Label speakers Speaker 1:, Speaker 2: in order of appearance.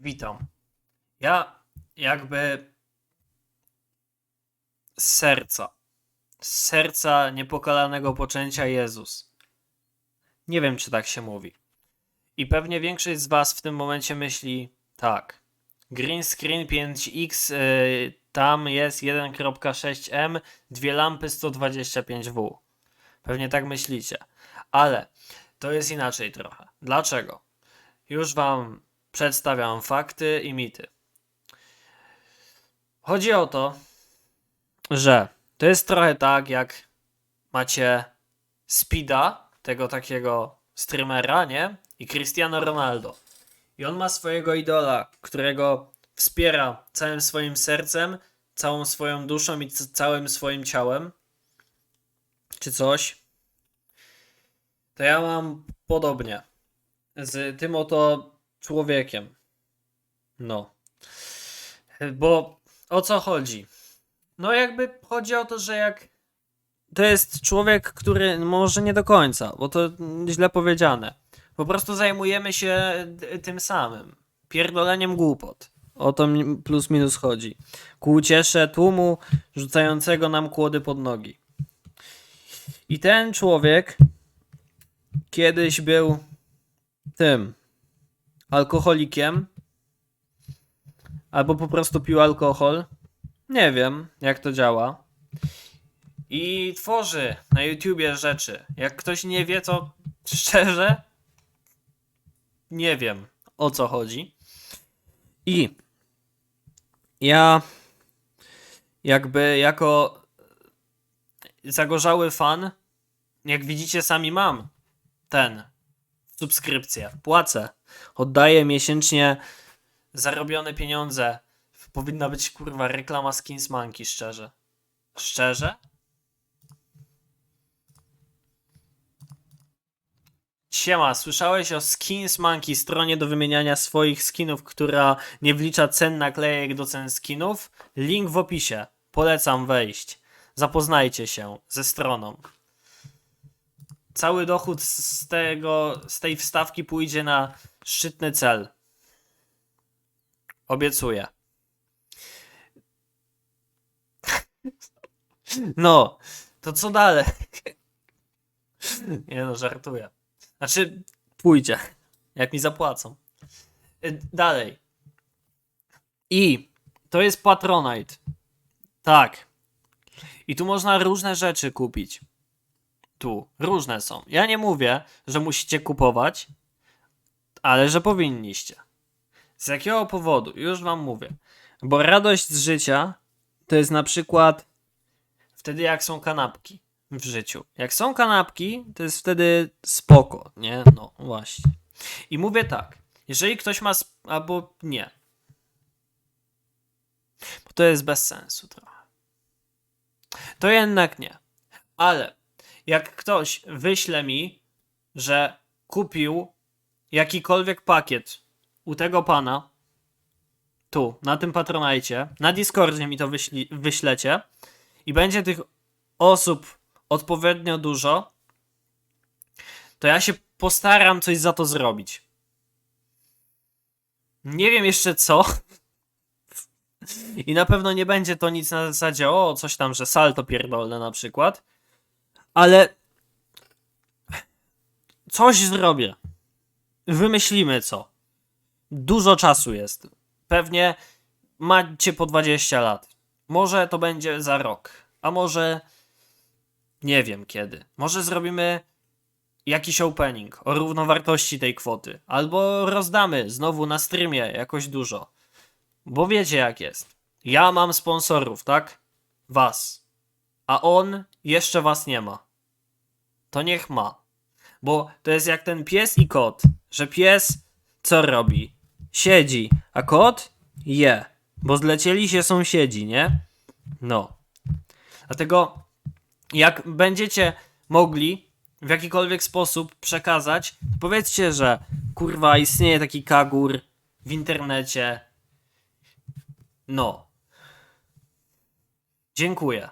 Speaker 1: Witam. Ja jakby z serca, z serca niepokalanego poczęcia Jezus. Nie wiem, czy tak się mówi. I pewnie większość z Was w tym momencie myśli tak. Green screen 5x, y, tam jest 1.6m, dwie lampy 125W. Pewnie tak myślicie. Ale to jest inaczej trochę. Dlaczego? Już Wam przedstawiam fakty i mity. Chodzi o to, że to jest trochę tak, jak macie Speeda, tego takiego streamera, nie? I Cristiano Ronaldo. I on ma swojego idola, którego wspiera całym swoim sercem, całą swoją duszą i całym swoim ciałem. Czy coś. To ja mam podobnie. Z tym oto człowiekiem. No. Bo o co chodzi? No jakby chodzi o to, że jak to jest człowiek, który może nie do końca, bo to źle powiedziane. Po prostu zajmujemy się tym samym. Pierdoleniem głupot. O to plus minus chodzi. Ku uciesze tłumu rzucającego nam kłody pod nogi. I ten człowiek kiedyś był tym alkoholikiem albo po prostu pił alkohol. Nie wiem, jak to działa. I tworzy na YouTubie rzeczy. Jak ktoś nie wie, to szczerze nie wiem o co chodzi. I ja jakby jako zagorzały fan, jak widzicie sami mam ten subskrypcję, płacę, oddaję miesięcznie zarobione pieniądze. Powinna być kurwa reklama Skins Monkey, szczerze. Szczerze? Siema, słyszałeś o Skins Monkey, stronie do wymieniania swoich skinów, która nie wlicza cen naklejek do cen skinów? Link w opisie. Polecam wejść. Zapoznajcie się ze stroną. Cały dochód z tego, z tej wstawki pójdzie na szczytny cel. Obiecuję. No, to co dalej? Nie no, żartuję. Znaczy, pójdzie, jak mi zapłacą. Y, Dalej. I to jest Patronite. Tak. I tu można różne rzeczy kupić. Tu, różne są. Ja nie mówię, że musicie kupować, ale że powinniście. Z jakiego powodu? Już wam mówię. Bo radość z życia to jest na przykład wtedy, jak są kanapki w życiu. Jak są kanapki, to jest wtedy spoko, nie? No właśnie. I mówię tak. Jeżeli ktoś ma. Albo nie. Bo to jest bez sensu trochę. To jednak nie. Ale jak ktoś wyśle mi, że kupił jakikolwiek pakiet u tego pana, tu, na tym patronajcie, na Discordzie mi to wyśli, wyślecie i będzie tych osób odpowiednio dużo, to ja się postaram coś za to zrobić. Nie wiem jeszcze co. I na pewno nie będzie to nic na zasadzie, o, coś tam, że salto pierdolne na przykład. Ale coś zrobię. Wymyślimy co. Dużo czasu jest. Pewnie macie po 20 lat. Może to będzie za rok, a może nie wiem kiedy. Może zrobimy jakiś opening o równowartości tej kwoty, albo rozdamy znowu na streamie jakoś dużo. Bo wiecie jak jest. Ja mam sponsorów, tak? Was. A on jeszcze was nie ma. To niech ma. Bo to jest jak ten pies i kot, że pies co robi? Siedzi, a kot je. Bo zlecieli się sąsiedzi, nie? No. Dlatego jak będziecie mogli w jakikolwiek sposób przekazać, to powiedzcie, że kurwa istnieje taki kagur w internecie. No. Dziękuję.